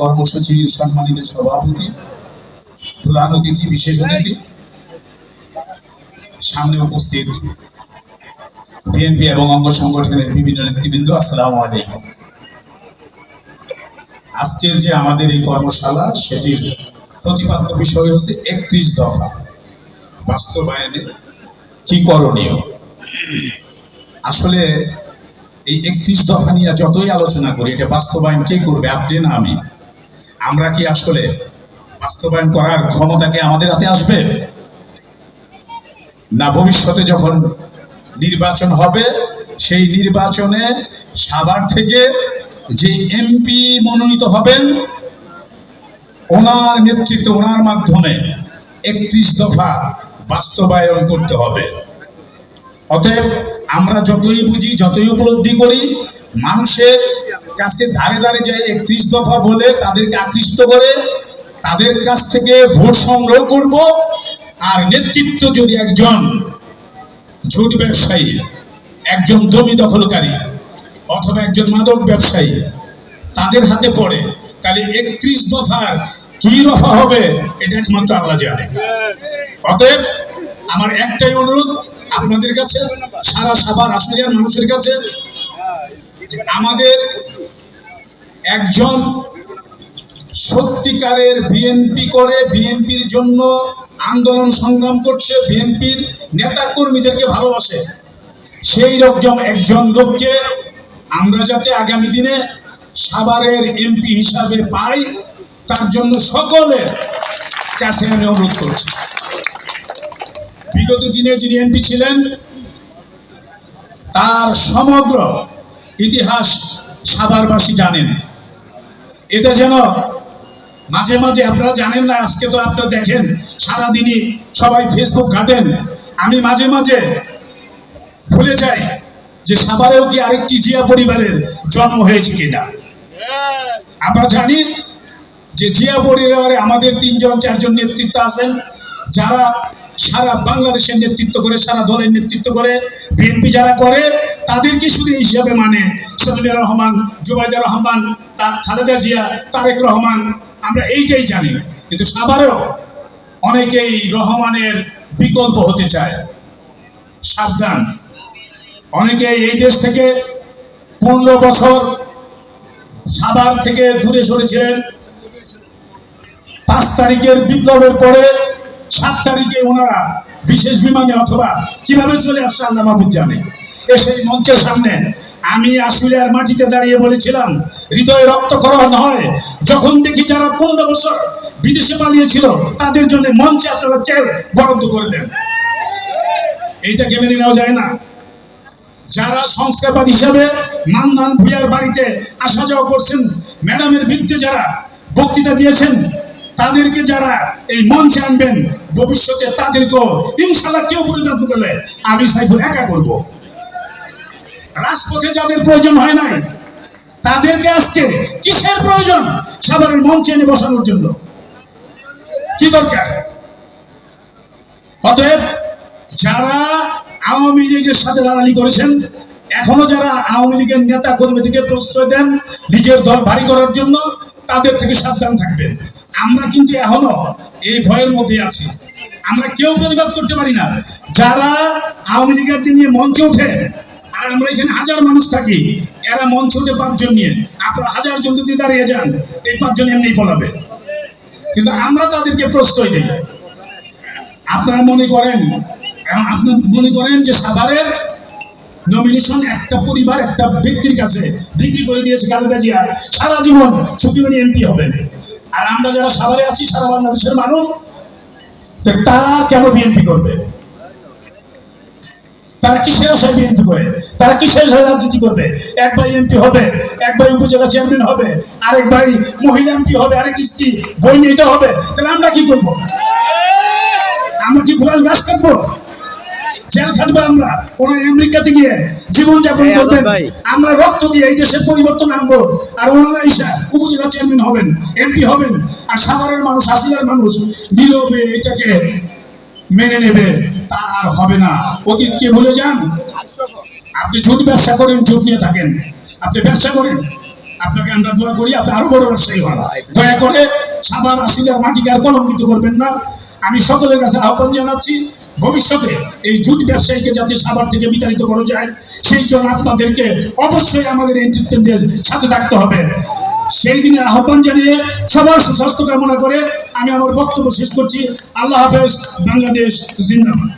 কর্মসূচির সম্মানিত সভাপতি, প্রধান অতিথি, বিশেষ অতিথি, সামনে উপস্থিত বিএনপি এবং অঙ্গ সংগঠনের বিভিন্ন নেতৃবৃন্দ, আসসালামু আলাইকুম। আজকের যে আমাদের এই কর্মশালা, সেটির প্রতিপাদ্য বিষয় হচ্ছে একত্রিশ দফা বাস্তবায়নে কি করণীয়? আসলে এই একত্রিশ দফা নিয়ে যতই আলোচনা করি, এটা বাস্তবায়ন কে করবে আপনি না আমি? আমরা কি আসলে বাস্তবায়ন করার ক্ষমতা কি আমাদের হাতে আসবে? না ভবিষ্যতে যখন নির্বাচন হবে, সেই নির্বাচনে সাভার থেকে যে এমপি মনোনীত হবেন, ওনার নেতৃত্বে, ওনার মাধ্যমে একত্রিশ দফা বাস্তবায়ন করতে হবে। অতএব আমরা যতই বুঝি, যতই উপলব্ধি করি, মানুষের কাছে ধারে ধারে যায় একত্রিশ দফা বলে তাদেরকে আকৃষ্ট করে, তাদের কাছ থেকে ভোট সংগ্রহ করব আর নেতৃত্ব যদি একজন ঝুট ব্যবসায়ী, একজন জমি দখলকারী অথবা একজন মাদক ব্যবসায়ী তাদের হাতে পড়ে, তাহলে একত্রিশ দফার কি দফা হবে, এটা একমাত্র আল্লাহ জানে। অতএব আমার একটাই অনুরোধ, আপনাদের কাছে, সারা সাভার আসলিয়ার মানুষের কাছে আমাদের একজন সত্যিকারের বিএনপি করে বিএনপির জন্য আন্দোলন সংগ্রাম করছে বিএনপির নেতা কর্মীদেরকে ভালোবাসে। সেই রকম একজন লোককে আমরা যাতে আগামী দিনে সাভারের এমপি হিসাবে পাই, তার জন্য সকলের কাছে আমি অনুরোধ করছি। বিগত দিনে যিনি এমপি ছিলেন, তার সমগ্র ইতিহাস সাভারবাসী জানেন। এটা যেন মাঝে মাঝে আপনারা জানেন না, আজকে তো আপনারা দেখেন, সারাদিনই সবাই ফেসবুক ঘাটেন। আমি মাঝে মাঝে ভুলে যাই যে সাভারেও কি আরেকটি জিয়া পরিবারের জন্ম হয়েছে কিনা। আমরা জানি যে জিয়া পরিবারে আমাদের তিনজন, চারজন নেতৃত্ব আছেন, যারা সারা বাংলাদেশের নেতৃত্ব করে, সারা দলের নেতৃত্ব করে, বিএনপি যারা করে, তাদেরকে শুধু হিসাবে মানে সজিদুর রহমান জুবাইদা রহমান, তার খালেদা জিয়া, তারেক রহমান, আমরা এইটাই জানি। কিন্তু সাভারেও অনেকেই রহমানের বিকল্প হতে চায়। সাবধান। অনেকে এই দেশ থেকে পনেরো বছর সাভার থেকে দূরে সরেছিলেন পাঁচ তারিখের বিপ্লবের পরে সাত তারিখে ওনারা বিশেষ বিমানে অথবা কীভাবে চলে আসছে আল্লাহ মাহবুদ জানে। এসে মঞ্চের সামনে আমি আসুলিয়ার মাটিতে দাঁড়িয়ে বলেছিলাম, হৃদয়ে রক্তকরণ হয়। যখন দেখি যারা পনেরো বছর বিদেশে পালিয়েছিল, তাদের জন্য মঞ্চে আপনারা চেয়ার বরাদ্দ করে দেন। এইটাকে মেনে নেওয়া যায় না? যারা সংস্কারবাদ হিসাবে মানদান ভুইয়ার বাড়িতে আসা যাওয়া করছেন, ম্যাডামের বিরুদ্ধে যারা বক্তৃতা দিয়েছেন তাদেরকে যারা এই মঞ্চে আনবেন, ভবিষ্যতে তাদেরকেও ইনশাল্লাহ কেউ পরিণত করলে আমি সাইফুল একা করব। রাজপথে যাদের প্রয়োজন হয় নাই, তাদেরকে আজকে কিসের প্রয়োজন? সাধারণ মঞ্চে এনে বসানোর জন্য। কি দরকার? অতএব যারা আওয়ামী লীগের সাথে দালালি করেছেন, এখনও যারা আওয়ামী লীগের নেতা কর্মীদেরকে প্রশ্রয় দেন, নিজের দল ভারী করার জন্য, তাদের থেকে সাবধান থাকবেন। আমরা কিন্তু এখনও এই ভয়ের মধ্যে আছি। আমরা কেউ প্রতিবাদ করতে পারি না। যারা আওয়ামী লীগের নিয়ে মঞ্চে ওঠে, আর আমরা এখানে হাজার মানুষ থাকি, এরা মঞ্চে উঠে পাঁচজন নিয়ে। আপনারা হাজার জন যদি দাঁড়িয়ে যান, এই পাঁচজন এমনি পলাবে। কিন্তু আমরা তাদেরকে প্রশ্রয় দিই। আপনারা মনে করেন, এবং আপনি মনে করেন যে সাভারের নমিনেশন একটা পরিবার, একটা ব্যক্তির কাছে বিক্রি করে দিয়েছে জিয়া সারা জীবন শুধু উনি এমপি হবেন। আর আমরা যারা সাভারে আছি, সারা বাংলাদেশের মানুষ তারা কেন বিএনপি করবে? তারা কিসের আশায় বিএনপি করে? তারা কিসের আশায় রাজনীতি করবে? এক ভাই এমপি হবে, এক ভাই উপজেলা চেয়ারম্যান হবে, আরেক ভাই মহিলা এমপি হবে, আরেক স্ত্রী, বই নিতে হবে। তাহলে আমরা কি করব? আমরা কি ঘোরাল গাছ কাটবো? জেল খাটবো আমরা। ওরা আমেরিকাতে গিয়ে জীবনযাপন হ্যাঁ, করবেন। আমরা রক্ত দিয়ে এই দেশের পরিবর্তন আনব। আর ওনারা ইসা উপজেলা চেয়ারম্যান হবেন এমপি হবেন। আর সাভারের মানুষ আসিলার মানুষ নীরবে এটাকে মেনে নেবে। তা আর হবে না। অতীতকে ভুলে যান? আপনি ঝুট ব্যবসা করেন ঝুট নিয়ে থাকেন। আপনি ব্যবসা করেন। আপনাকে আমরা দোয়া করি আপনি আরও বড় ব্যবসায়ী হন। দয়া করে সাবার আসিলার মাটিকে আর কলঙ্কিত করবেন না। আমি সকলের কাছে আহ্বান জানাচ্ছি ভবিষ্যতে এই জুট ব্যবসায়ীকে যাতে সাবার থেকে বিতাড়িত করা যায়, সেই জন্য আপনাদেরকে অবশ্যই আমাদের এন্টারটেনদের সাথে থাকতে হবে। সেই দিনের আহ্বান জানিয়ে সবার সুস্বাস্থ্য কামনা করে আমি আমার বক্তব্য শেষ করছি। আল্লাহ হাফেজ, বাংলাদেশ জিন্দাবাদ।